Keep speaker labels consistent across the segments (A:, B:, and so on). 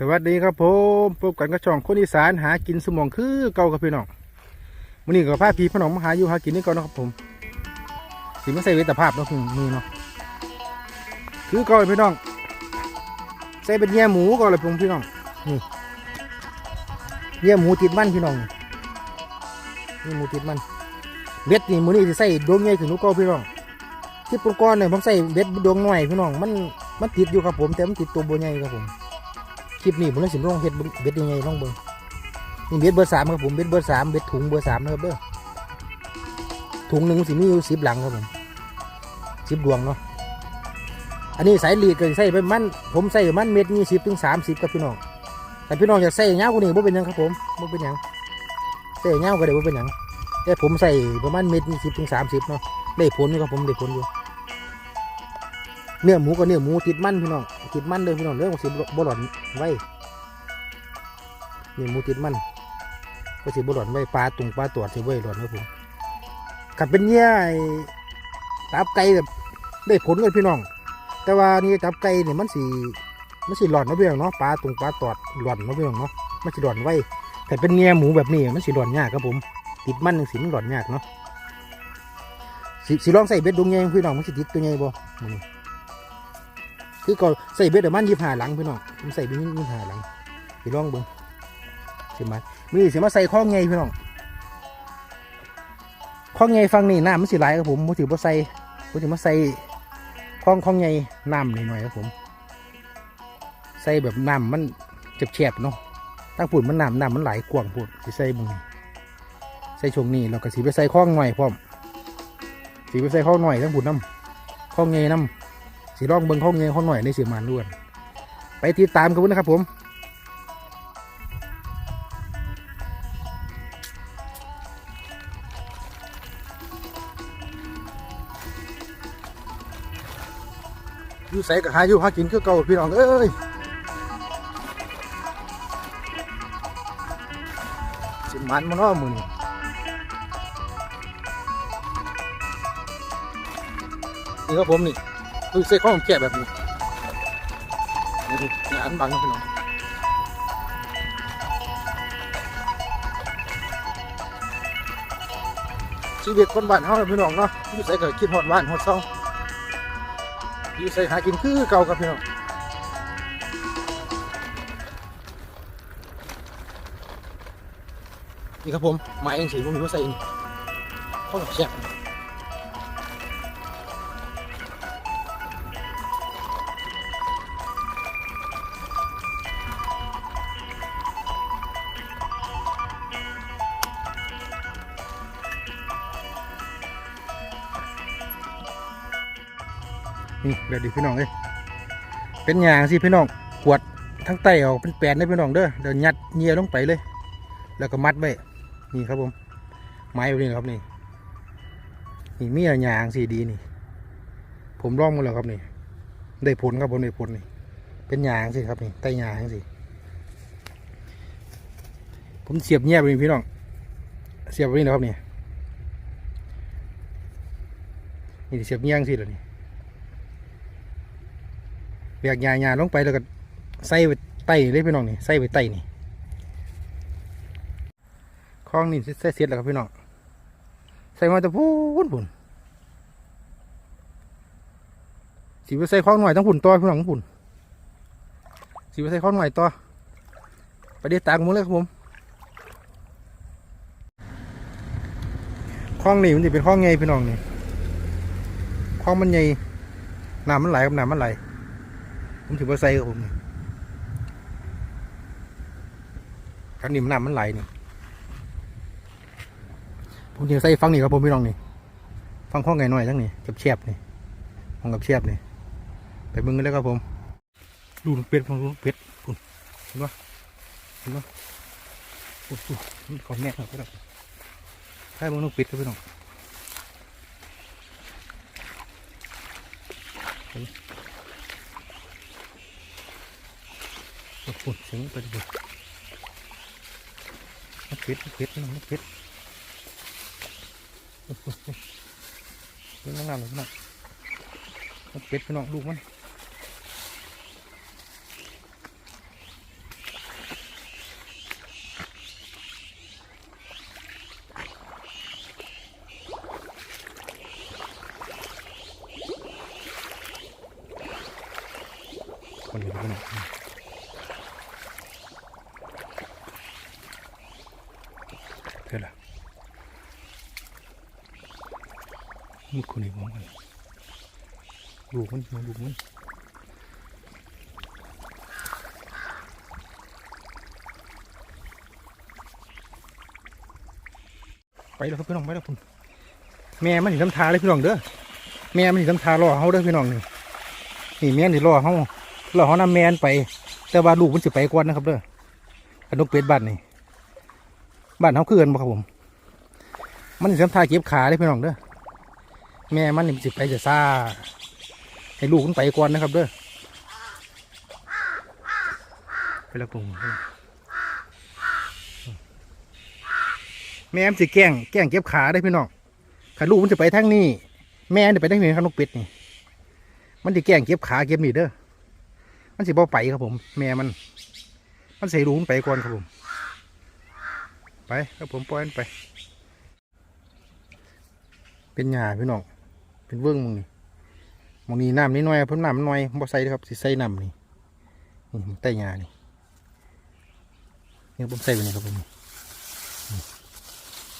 A: สวัสดีครับผมพบกันกับช่องคนอีสานหากินสมองคือเก่ากับพี่น้องวันนี้กับพาพี่พี่น้องมาหาอยู่หากินนี่ก่อนนะครับผมสิมาใส่เวทภาพเนาะคุณมือเนาะคือเก่าเลยพี่น้องใส่เป็นเยี่ยหมูก่อนเลยพี่น้องนี่เยี่ยหมูติดมันพี่น้องนี่หมูติดมันเบ็ดนี่มือนี้สิใส่ดวงใหญ่ถึงลูกเก่าพี่น้องที่ปนก้อนเนี่ยผมใส่เบ็ดดวงหน่อยพี่น้องมันมันติดอยู่ครับผมแต่มันติดตัวโบใหญ่ครับผม ลิปนี้ผมเลยสิลองเฮ็ดเบ็ดยังไงลองเบิ่งนี่เบ็ดเบอร์สามครับผมเบ็ดเบอร์สามเบ็ดถุงเบอร์สามนะครับเด้อถุงหนึ่งสิมีอยู่สิบหลังครับผมสิบดวงเนาะอันนี้สายลีดก็ใส่ไปมันผมใส่มันเม็ดยี่สิบถึงสามสิบครับพี่น้องแต่พี่น้องอยากใส่เงาวกว่านี้บ่เป็นยังครับผมบ่เป็นยังใส่เงาก็ได้บ่เป็นยังแต่ผมใส่ประมาณเม็ดยี่สิบถึงสามสิบเนาะได้ผลอยู่ครับผมได้ผลอยู่เนื้อหมูกับเนื้อหมูติดมันพี่น้อง ติดมันเลยพี่น้องเรื่องของสิบหลอนไว้นี่หมูติดมันก็สิบหลอนไว้ปลาตุงปลาตรวจสิไว้หลอนครับผมขับเป็นเงี้ยไอ้ตับไก่แบบได้ผลเลยพี่น้อง แต่ว่านี่ตับไก่เนี่ยมันสีมันสีหลอนนาะพี่น้องเนาะปลาตุงปลาตอดหลอนนาะพี่น้องเนาะมันสิหลอนไว้แต่เป็นเงี้ยหมูแบบนี้มันสิหลอนยากครับผมติดมันจังสิมันหลอนยากเนาะสิสิลองใส่เบ็ดดวงใหญ่พี่น้องมันสิติดตัวใหญ่บ่ คือก็ใส่เบ็ดเดี๋ยวมันยิบหาหลังพี่น้องผมใส่เบ็ดยิบหาหลังสิลองเบิ่งใช่ไหมมีสิมาใส่ข้องไงพี่น้องข้องไงฟังนี่น้ำมันสิไหลครับผมผมถือว่าใส่ผมถือมาใส่ข้องข้องไงน้ำหน่อยๆครับผม ใส่แบบน้ำมันเจ็บแฉบๆเนาะตั้งปุ่นมันน้ำน้ำมันไหลกว้างปุ่นสิใส่มึงใส่ช่วงนี้เราก็สีไปใส่ข้องหน่อยพร้อมสีไปใส่ข้องหน่อยทั้งปุ่นน้ำข้องไงน้ำ สีร่องเบิ้งข้องไงข้องหน่อยในเสียมันล้วน ไปติดตามกันด้วยนะครับผมอยู่ใส่กับหาอยู่หากินคือเก่าพี่น้องเอ้ยสิมันมันอ้อมือนี่นี่ครับผมนี่ คือใส่ข้องแกะแบบนี้นี่ดินี่อันบังนะพี่น้องชีวิตคนบ้านเฮาน่ะพี่น้องเนาะอยู่ใส่กับคิดฮอดบ้านฮอดเซาอยู่ใส่หากินคือเก่าครับพี่น้องนี่ครับผมหมายเองสิผมมีว่าใส่นี่ข้าวแซ่บ นี่เดี๋ยวดิพี่น้องเอ้ยเป็นอย่างสิพี่น้องขวดทั้งไตออกเป็นแปลนได้พี่น้องเด้อเดี๋ยวยัดเงียลงไปเลย แล้วก็มัดไว้นี่ครับผมไม้แบบนี้ครับนี่นี่มีอะไรอย่างสีดีนี่ ผมร่องมาแล้วครับนี่ ได้ผลครับผมได้ผลนี่ เป็นยางสิครับนี่ไตยางสิผมเสียบเงียบเลยพี่น้อง เสียบไว้นี่นะครับนี่นี่เสียบเงียงสิแล้วนี่ เบียกยาๆลงไปแล้วก็ใส่ไปไตเลยพี่น้องนี่ใส่ไปไตนี่คลองนี่ใส่เสร็จแล้วครับพี่น้องใส่มาแต่พูนพุ่นสีไปใส่คลองหน่อยต้องพุ่นต่อพี่น้องพุ่นสีไปใส่คลองหน่อยต่อไปเดี๋ยวตากมุเลยครับผมคลองนี่มันจะเป็นคลองไงพี่น้องนี่คลองมันใหญ่น้ำมันไหลกับน้ำมันไหล ผมถือว่าใส่กับผมนี่ครั้งนี้มันน้ำมันไหลนี่ผมถือใส่ฟังนี่ครับผมพี่น้องนี่ฟังข้องไงหน่อยทั้งนี่กับเชียบนี่ฟังกับเชียบนี่ไปมึงกันเลยครับผมดูเป็ดฟังดูลูกเป็ดคุณเห็นปะเห็นปะโอ้โหมันของแน่ครับพี่น้องใช่มึงลูกเป็ดครับพี่น้อง โอ้โหเสียงไปดูนพิษมันพิษมันกเป็ดโอ้โหเป็นงานเลยพี่น้องนกเป็ดพี่น้องลูกมัน พี่น้องเท่าไหร่นี่คนอีกมองกัน ลูกมันลูกมันไปแล้วครับพี่น้องไปแล้วคุณแม่มันถึงน้ำทาเลยพี่น้องเด้อแม่มันถึงน้ำทารอเขาเด้อพี่น้องนี่นี่แม่นี่รอเขารอเขานำแม่นไป แต่ว่าลูกมันสิไปก่อนนะครับเด้อขนกเป็ดบ้านนี่บ้านเขาคือกันบ่ครับผม มันสิทำทาเก็บขาเลยพี่น้องเด้อแม่มันนี่มันสิไปจะซ่า ให้ลูกมันไปก่อนนะครับเด้อไปล้วปุ่งแม่มสิแกล้งแกล้งเก็บขาได้พี่น้องขาลูกมันจะไปทางนี้แม่จะไปทางนี้ขนกเป็ดนี่มันสิแกล้งเก็บขาเก็บนี่เด้อมันสิบ่ไปครับผม แม่มันมันเสียลูกมันไปก่อนครับผม ไปครับผมปล่อยมันไป เป็นหญ้าพี่น้องเป็นเวิ้งมึงนี่ มองนี้น้ำนิดหน่อยเพิ่มน้ำน้อยบ่ใส่เด้อครับสิใส่น้ำนี่นี่ใต้หญ้านี่นี่ผมใส่ไปนี่ครับผม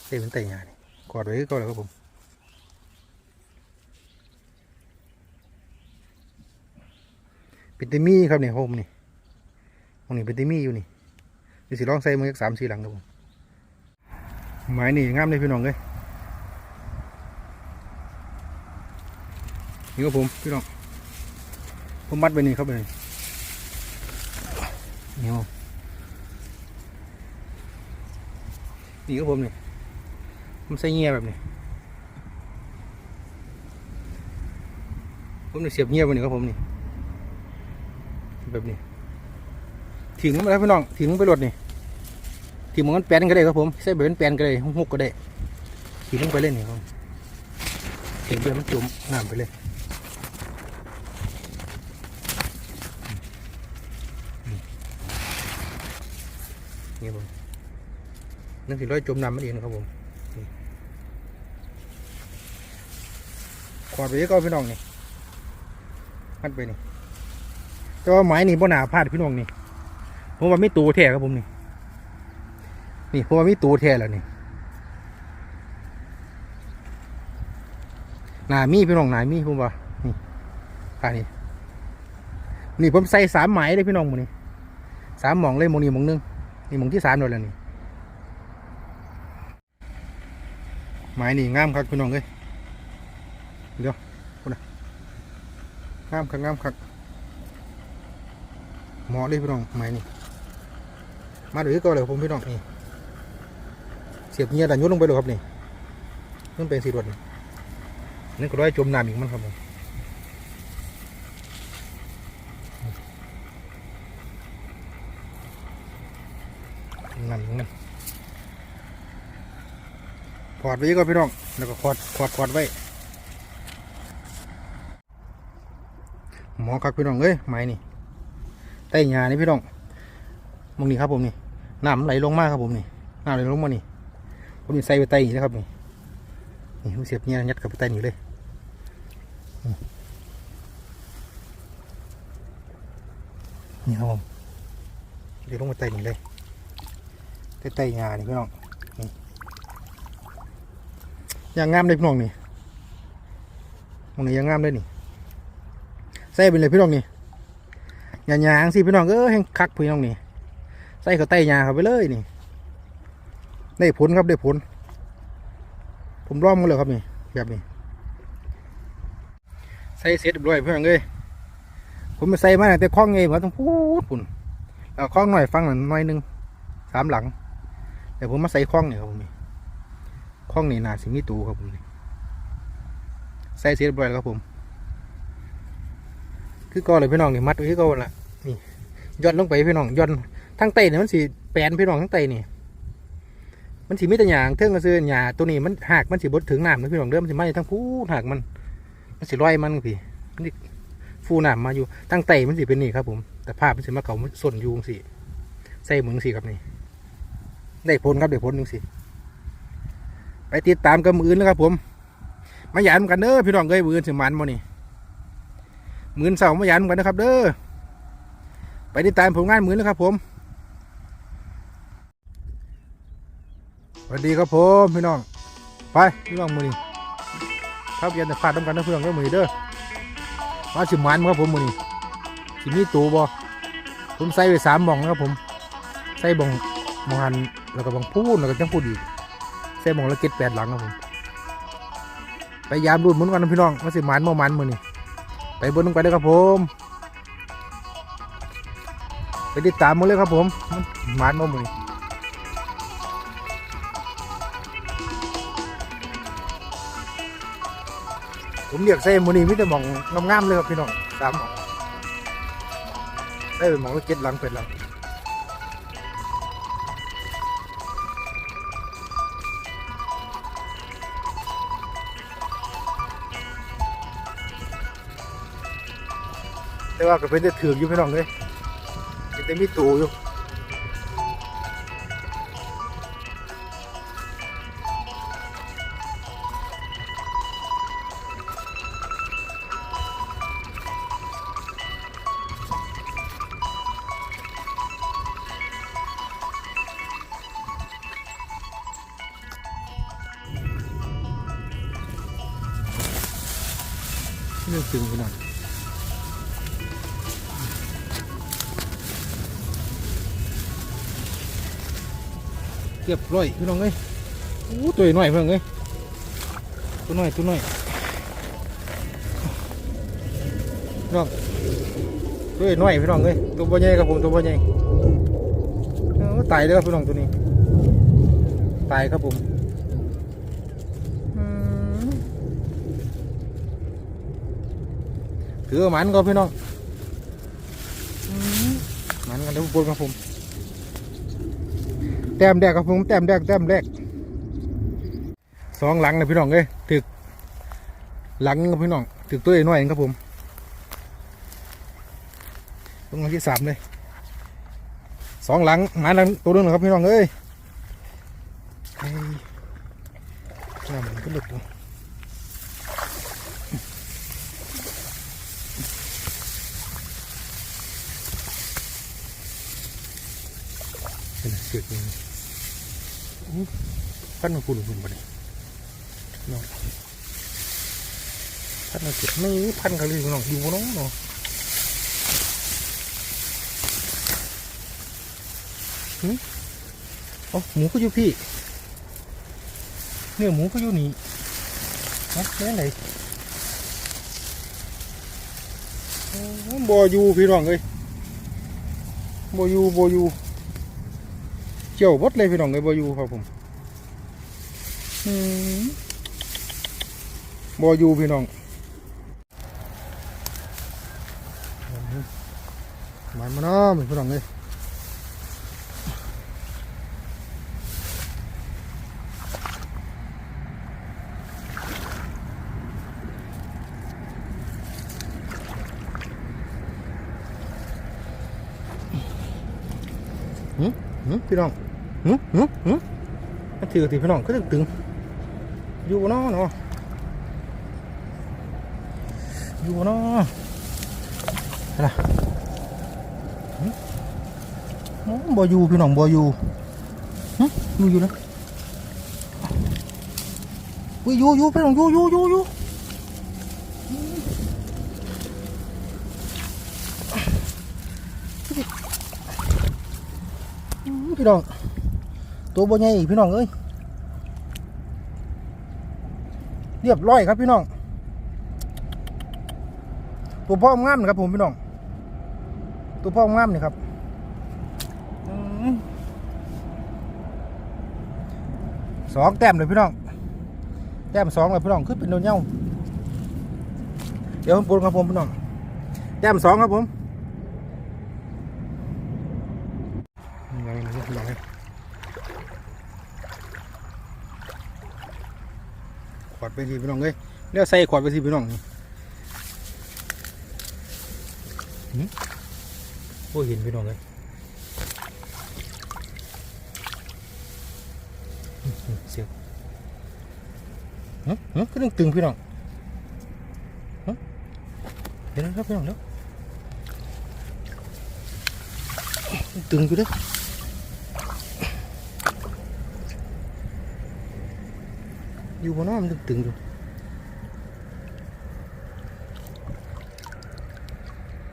A: ใส่เป็นใต้หญ้านี่กอดไว้ก็แล้วครับผมเป็นเตมี่ครับเนี่ยโฮมนี่ตรงนี้เป็นเตมี่อยู่นี่ดี๋ยวสิลองใส่มือสามสี่หลังครับผมไม้นี่งามเลยพี่น้องเลย นี่ครับผมพี่น้องผมมัดไปนี่ครับไปนี่นี่ครับนี่ครับผมนี่ผมใส่เงียแบบนี้ผมนี่เสียบเงียบไปนี่ครับผมนี่แบบนี้ถิงมาแล้วพี่น้องถิงไปรถนี่ถิงมันแปลนก็ได้ครับผมใส่แบบเป็นแปลนก็ได้หุกก็ได้ถิงลงไปเล่นนี่ครับถิงไปมันจุ่มน้ำไปเลยนี่ผม นั่นสิร้อยจมน้ำมันเองนะครับผมขวาดไปก็พี่น้องนี่มันไปนี่แต่ว่าไม้นี่บ่หนาพลาดพี่น้องนี่ผมว่าไม่ตูแท้ครับผมนี่ นี่ผมว่าไม่ตูแท้แล้วนี่หนามีพี่น้องหนามีผมว่านี่อันนี้นี่ผมใส่สามไหมเลยพี่น้องมูนี่สามหมองเลยมองนี่หมองหนึงนี่หมองที่สามเลยแล้วนี่ ไม้นี่งามครับพี่น้องเลยเดี๋ยวคนนะงามครับงามครับหมาะเลยพี่น้องไม้นี่มาดูก็เลยผมพี่น้องนี่เสียบเงียดันยุดลงไปเลยครับนี่นั่นเป็นสีรวดนี่นั่นก็ร้จมน้ำอีกมันครับผมน้ำอีกนั่น อดไว้ก็พี่น้อง แล้วก็ขอดขอดขอดไว้ หมอคักพี่น้องเอ้ยไม้นี่ใต้หญ้านี่พี่น้องมองนี่ครับผมนี่น้ำไหลลงมากครับผมนี่น้ำไหลลงมานี่ผมนี่ใส่ไปใต้นี่นะครับนี่นี่ผมเสียบเงี้ยยัดกับไปใต้นี่เลยนี่ครับผมเดี๋ยวลงไปใต้นี่เลยใต้ใต้หญ้านี่พี่น้อง อย่างงามเลยพี่น้องนี่มองนี่อย่างงามเลยนี่ใส่ไปเลยพี่น้องนี่หยาหยางสิพี่น้องเออแห้งคักพี่น้องนี่ใส่เขาไต้หยาเขาไปเลยนี่ ได้ผลครับได้ผล ผมร่อมกันเลยครับนี่แบบนี้ใส่เสร็จเรียบร้อยพี่น้องเอ้ยผมมาใส่มาแต่คล้องไงผมต้องพูดปุ่นแล้วคล้องหน่อยฟังหน่อยหน่อยหนึงสามหลังแต่ผมมาใส่คล้องเนี่ยครับผมนี่ คล้องนี่นาสิมีตูครับผมใส่เสร็จเรียบร้อยแล้วครับผม คือก็เลยพี่น้องนี่มัดไว้คือก็ละนี่ย่อนลงไปพี่น้องย่อนทั้งไตเนี่ยมันสีแปนพี่น้องทั้งไตนี่มันสีมีแต่หยางเท่งกระซื้อหยาตัวนี้มันหักมันสีบดถึงน้ำนะพี่น้องเด้อมันสีไหม้ทั้งผู้หักมัน มันสีลอยมันพี่มันสิฟูน้ำมาอยู่ทั้งไตมันสีเป็นนี่ครับผม แต่ภาพมันสีมาเก่ามันส่วนยูงสิใส่เหมืองสิครับนี่ได้ผลครับได้ผลหนึ่งสิ ไปติดตามกับมืออื่นนะครับผม มาหยามกันเด้อพี่น้องเอ้ยมืออื่นสิมันมานี่มื่นเสามาหยันกันนะครับ เด้อไปติดตามผลงานมือนะครับผมสวัสดีครับผมพี่น้อง ไปพี่น้องมือนี้ครับยันแต่ฟาดต้องกันนะเพื่อนก็มือเด้อมาสิมันครับผมมือนี้สิมีตูบอผมใส่ไปสามหม่องนะครับผม ใส่บ่องมองหันแล้วก็บ่องพูดแล้วก็จังพูดอีก ส่หมองละเก็ดแปดหลังครับผมไปยามดูดหมุนกันนะพี่น้องมาสิมันบ่มันมือนี้ไปบนลงไปเลยครับผม ไปติดตามมาเลยครับผมมันมันบ่มือนี้ผมเรียกใส่มือนี้มิแต่มองงามๆเลยครับพี่น้องสามหมองใส่เป็นหมองละเก็ดหลังเป็ดหลัง แต่ว่าก็เป็นแต่ถืออยู่พี่น้องเลยเป็นแต่มีตูอยู่ ร้อยพี่น้องเอ้ยอู้ตัวน้อยพี่น้องเอ้ยตัวน้อยตัวน้อยพี่น้องตัวน้อยพี่น้องเอ้ยตัวบ่ใหญ่ครับผมตัวบ่ใหญ่ตายเลยครับพี่น้องตัวนี้ตายครับผมถือมันก็พี่น้องมันกันเดี๋ยวผมครับผม แต้มแรกครับผมแต้มแรกแต้มแรกสองหลังนะพี่น้องเอ้ยถึกหลังครับพี่น้องถึกตัวน้อยเองครับผมตรงหลังที่สามเลยสองหลังหมาหลังตัวนึงนะครับพี่น้องเอ้ยน้ำมันก็หลุดแล้วเป็นเสือกนี่ พันมาพูดหนุ่มๆไปเลยน้องพันมาเก็บไม่พันกันเลยน้องอยู่น้องเนาะหืมอ๋อหมูก็อยู่พี่เนื้อหมูก็อยู่นี่นะเนื้อไหนโอ้บอยู่พี่น้องเอ้ยบอยู่บอยู่ เจียวบดเลยพี่น้องเอ้ยบอยู่ครับผมอืมบอยู่พี่น้องมันมาเนาะมันพี่น้องเลยหืมหืม พี่น้องหืมหืมหืมมันถือถือพี่น้องก็ตึงตึงอยู่บ่เนาะเนาะอยู่บ่เนาะอะไรหึโอ้บ่อยู่พี่น้องบ่อยู่หึอยู่อยู่นะอุ้ยอยู่อยู่พี่น้องอยู่อยู่อยู่อยู่ พี่น้อง ตัวบ่ใหญ่พี่น้องเอ้ย เรียบร้อยครับพี่น้อง ตัวพ่องามนะครับผมพี่น้อง ตัวพ่องามนี่ครับสองแต้มเลยพี่น้อง แต้มสองเลยพี่น้องขึ้นเป็นโดนเย้าเดี๋ยวผมปรุงครับผมพี่น้อง แต้มสองครับผมยังไงพี่น้องเอ้ย ขวดไป สิพี่น้องเอ้ยเดี๋ยวใส่ขวดไปสิพี่น้องนี่โอ้เห็นพี่น้องเลยอื้อหือเสียวหืมหืมก็ต้องตึงพี่น้องหืมเดี๋ยวนะครับพี่น้องเดี๋ยวตึงอยู่เด้อ อยู่บนน้อมันตึงๆอยู่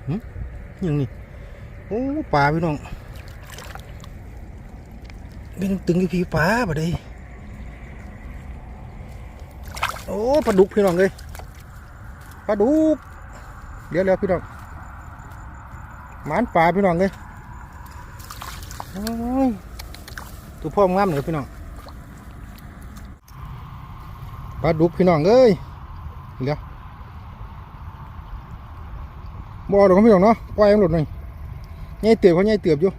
A: หึยังนี่โอ้ปลาพี่น้องเป็นตึงอยู่พี่ปลาบ่ได้โอ้ปลาดุกพี่น้องเลยปลาดุกเดี๋ยวเดี๋ยวพี่น้องหมานปลาพี่น้องเลยโอ้ยตัวพ่อมงามเลยพี่น้อง ปลาดุกพี่น้องเอ้ยเดี๋ยวบ่อาดอกพี่น้องเนาะปล่อยมันหลุดหน่อยใหญ่เตือบเขาใหญ่เตือบอยู่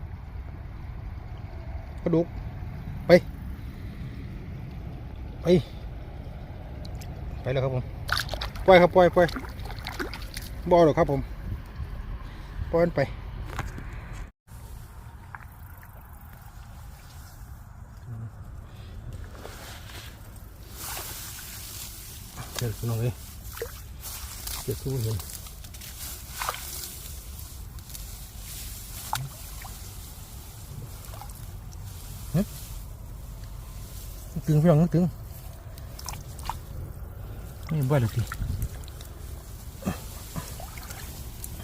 A: ปลาดุกไปไปไปแล้วครับผมปล่อยครับปล่อยปล่อยบ่อาดอกครับผมปล่อยมันไป เดี๋ยวคุณน้องเอ้ยเดี๋ยวสู้เห็นหึตึงพี่น้องตึงนี่บ่เลยที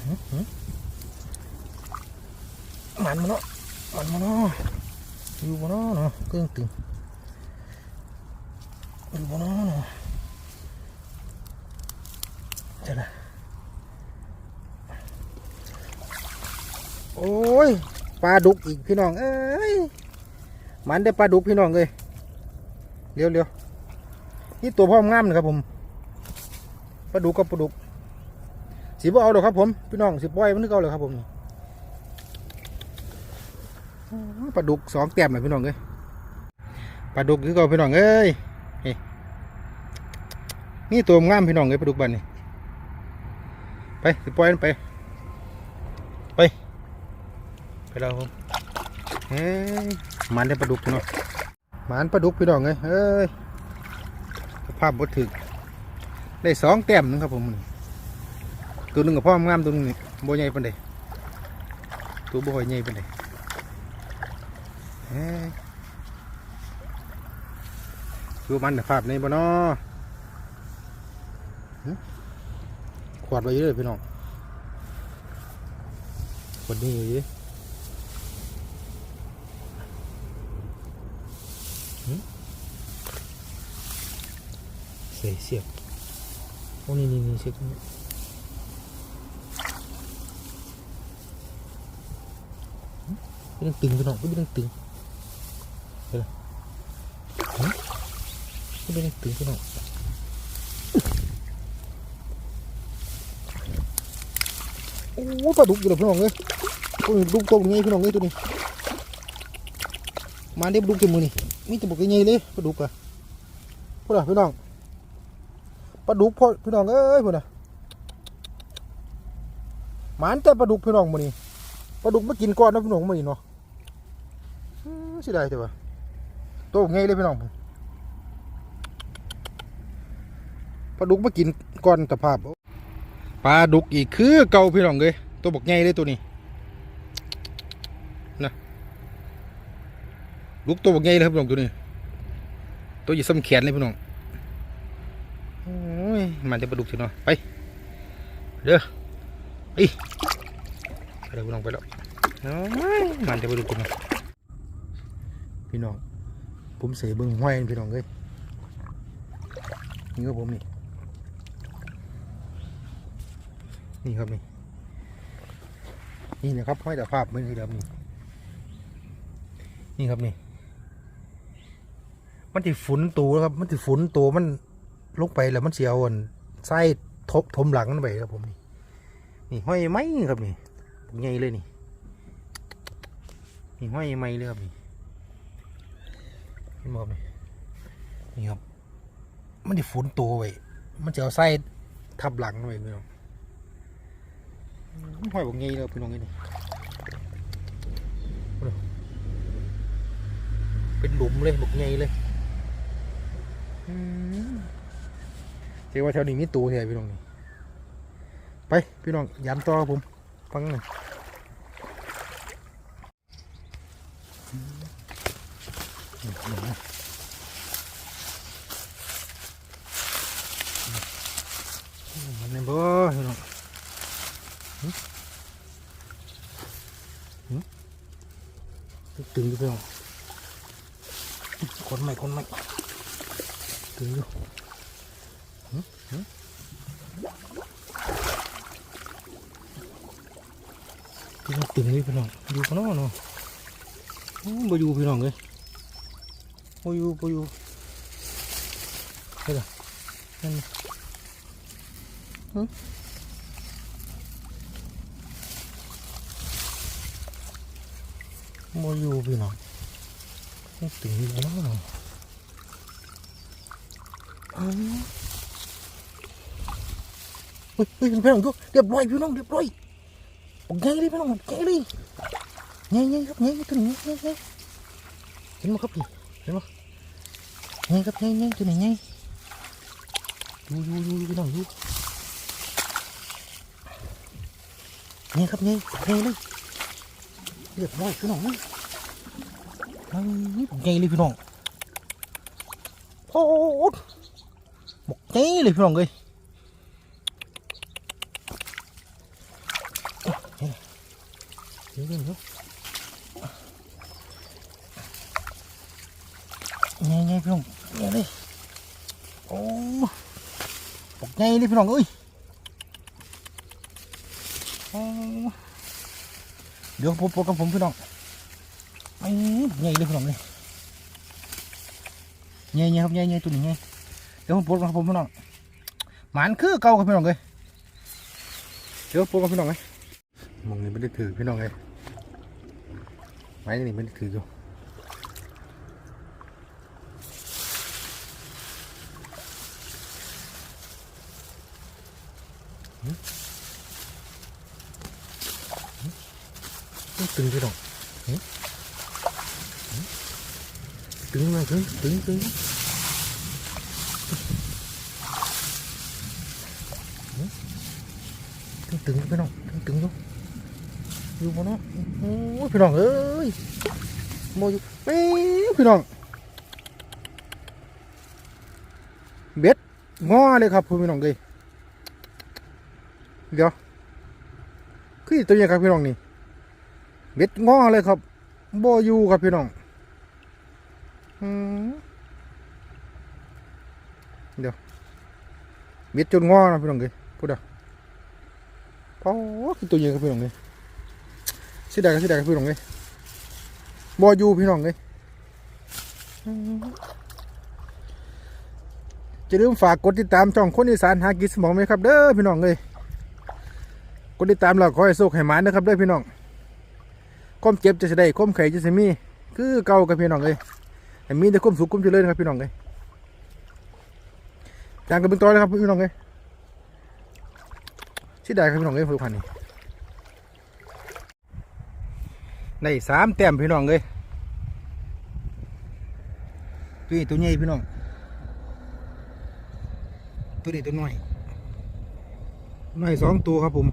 A: หึหึมันมันเนาะมันมันเนาะอยู่บ่เนาะเนาะเกึ่งตึงอยู่บ่เนาะเนาะ เจ้านะ โอ้ยปลาดุกอีกพี่น้องเอ้ยมันได้ปลาดุกพี่น้องเลยเร็วเร็วนี่ตัวพ่อมงามนะครับผมปลาดุกกับปลาดุกสีบ่เอาหรอกครับผมพี่น้องสีปล่อยมันนึกเอาเลยครับผมปลาดุกสองแต้มเลยพี่น้องเลยปลาดุกคือเก่าพี่น้องเอ้ยนี่ตัวงามพี่น้องเลยปลาดุกบันนี่ไปสิปล่อยมันไป ไปแล้วผมเฮ้ยมันได้ปลาดุกพี่น้องมันปลาดุกพี่น้องเลยเฮ้ยสภาพบดถึกได้สองแต้มนึงครับผมตัวนึงกับพ่อมงามตัวนึงนี่โบใหญ่ปานใดตัวโบใหญ่ปานใดเฮ้ยดูมันภาพในบ่เนาะขวดไว้เยอะพี่น้องขวดนี้อยู่ เสียเสียบโอ้นี่นี่นี่เสียบนี้ไม่ต้องตึงพี่น้องไม่ต้องตึงเดี๋ยวไม่ต้องตึงพี่น้องโอ้ปลาดุกอยู่แล้วพี่น้องเอ้ยโอ้ยดุกตัวนี้พี่น้องเอ้ยตัวนี้มาได้ปลาดุกเต็มมือนี่มีแตัวบกใหญ่เลยปลาดุกอะพูดอะพี่น้อง ปลาดุกพ่อพี่น้องเอ้ยพูดอะหมานแต่ปลาดุกพี่น้องมือนี่ปลาดุกมากินก้อนนะพี่น้องมือนี่เนาะอื้อเสิได้แต่ว่าตัวใหญ่เลยพี่น้องปลาดุกมากินก้อนตะภาพปลาดุกอีกคือเก่าพี่น้องเลยตัวบอกใหญ่เลยตัวนี้นะลูกตัวบอกใหญ่เลยครับพี่น้องตัวนี้ตัวใหญ่ซ้ำแขนเลยพี่น้อง มันจะปลาดุกสิเนาะไปเด้อไปไปแล้วพี่น้องไปแล้วโอ้ยมันจะปลาดุกสิเนาะพี่น้องผมเสียบิ้งห้อยพี่น้องเลยนี่ก็ผมนี่นี่ครับนี่นี่นะครับห้อยแต่ภาพไม่คือเดิมนี่นี่ครับนี่มันจะฝุ่นตัวครับ มันจะฝุ่นตัวมัน ลงไปแล้วมันเสียวอันไส้ทบทมหลังมันไปครับผมนี่นี่ห้อยไม้ครับนี่ผมใหญ่เลยนี่นี่ห้อยไม้เลยครับนี่เห็นบ่ครับนี่นี่ครับมันจะฝุ่นตัวไว้มันจะเอาไส้ทับหลังมันไปพี่น้องหอยบกงี้เลยพี่น้องนี่เป็นหลุมเลยบกงี้เลยอืม เจ้าว่าแถวนี้มีตัวเหรอพี่น้องนี่ไปพี่น้องยันต่อครับผม ฟังหน่อยมันในบ่พี่น้องตึงอยู่พี่น้องคนใหม่คนใหม่ตึงอยู่ หึหึพี่น้องตึงเลยพี่น้องอยู่กันเนาะเนาะโอ้บ่อยู่พี่น้องเลยบ่อยู่บ่อยู่เฮ้ยล่ะนั่นโมอยู่พี่น้องไม่ถึงอยู่แล้วเนาะอ้าว เฮ้ยเฮ้ยพี่น้องดูเรียบร้อยพี่น้องเรียบร้อยบอกไงเลยพี่น้องบอกไงเลยไงไงครับไงตัวนี้ไงไงเห็นไหมครับพี่เห็นไหมไงครับไงไงตัวไหนไงดูดูดูพี่น้องดูไงครับไงไงเลยเรียบร้อยพี่น้องมันมันนี่ไงเลยพี่น้องโอ้หมกไงเลยพี่น้องเลยเดี๋ยวเดี๋ยวเดี๋ยวไงไงพี่น้องไงเลยโอ้หมก ไงเลยพี่น้องเอ้ยเดี๋ยวผมปลดกับผมพี่น้องไอ้ใหญ่เลยพี่น้องเลยใหญ่ใหญ่ครับใหญ่ใหญ่ตัวนี้ใหญ่เดี๋ยวผมปลดกับผมพี่น้องหมันคือเก่ากับพี่น้องเลยเดี๋ยวปลดกับพี่น้องเลยมองนี่ไม่ได้ถือพี่น้องเลยไม้นี่ไม่ได้ถืออยู่ ตึงพี่น้องตึงมาตึงตึงตึงตึงตึงพี่น้องตึงตึงอยู่อยู่บ่เนาะโอ้ยพี่น้องเอ้ยโมอยู่เอ้ยพี่น้องเบ็ดงอเลยครับพี่น้องเลยเดี๋ยวคือตัวใหญ่ครับพี่น้องนี่ เบ็ดงอเลยครับโบอยู่ครับพี่น้องเดี๋ยวเบ็ดจนงอนะพี่น้องเลยพูดอะโอ้คือตัวใหญ่ครับพี่น้องเลยเสียดายครับสียดายครับพี่น้องเลยโบอยู่พี่น้องเลยจะลืมฝากกดติดตามช่องคนอีสานหากินสมองไหมครับเด้อพี่น้องเลยกดติดตามเราขอให้โชคให้หมานนะครับเด้อพี่น้อง ความเจ็บจะได้ความไข่จะสิมี คือเก่ากับพี่น้องเลยแต่มีแต่ความสุขความเจริญครับพี่น้องเลยจางกันเป็นตัวเลยครับพี่น้องเลยชิได้ครับพี่น้องเลยฝึกพันนี่ได้สามแต้มพี่น้องเลยตัวนี้ตัวใหญ่พี่น้องตัวนี้ตัวน้อยน้อยสองตัวครับผม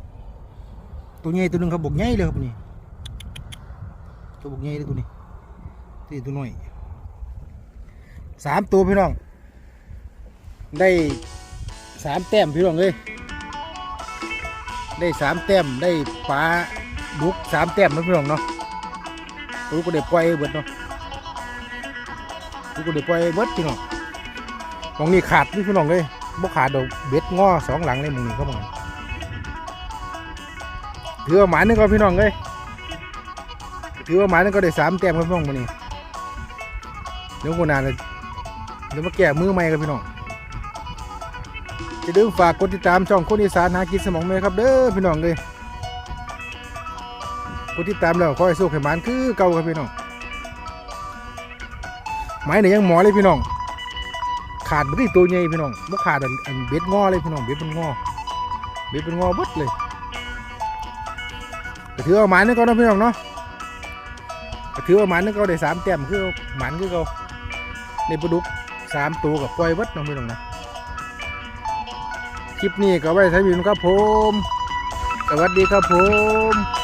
A: ตัวใหญ่ตัวหนึ่งครับบกใหญ่เลยครับนี่ ตัวบุกใหญ่เลยตัวนี้ตัวนี้ตัวน้อยสามตัวพี่น้อง ได้สามแต้มพี่น้องเลยได้สามแต้มได้ปลาดุกสามแต้มนะพี่น้องเนาะตัวก็ได้ปล่อยเบิดเนาะตัวก็ได้ปล่อยเบิดพี่น้องมองนี่ขาดนี่พี่น้องเลยบ่ขาดดอกเบ็ดงอสองหลังเลยมองนี่เขาบอกถือหมาหนึงก็พี่น้องเลย ถือว่าหมานั่นก็ได้สามแต้มครับพี่น้องวันนี้เดี๋ยวคนนานเลยเดี๋ยวมาแก้มือใหม่ครับพี่น้องจะดึงฝากกดติดตามช่องคนอีสานหากินสมองเมย์ครับเด้อพี่น้องเลยกดติดตามแล้วคอยสู้ให้มันคือเก่าครับพี่น้องไม้เนี่ยยังหมอเลยพี่น้อง ขาดไม่ได้ตัวใหญ่พี่น้องบ่ขาดอันเบ็ดงอเลยพี่น้องเบ็ดเป็นงอเบ็ดเป็นงอบดเลยถือว่าหมานี่ก็นะพี่น้องเนาะ ถือว่าหมันนึงเขาได้สามแต้มคือหมันคือเขาในปลาดุกสามตัวกับปล่อยวัดน้องพี่น้องนะคลิปนี้ก็ไว้ใช้บินครับผม สวัสดีครับผม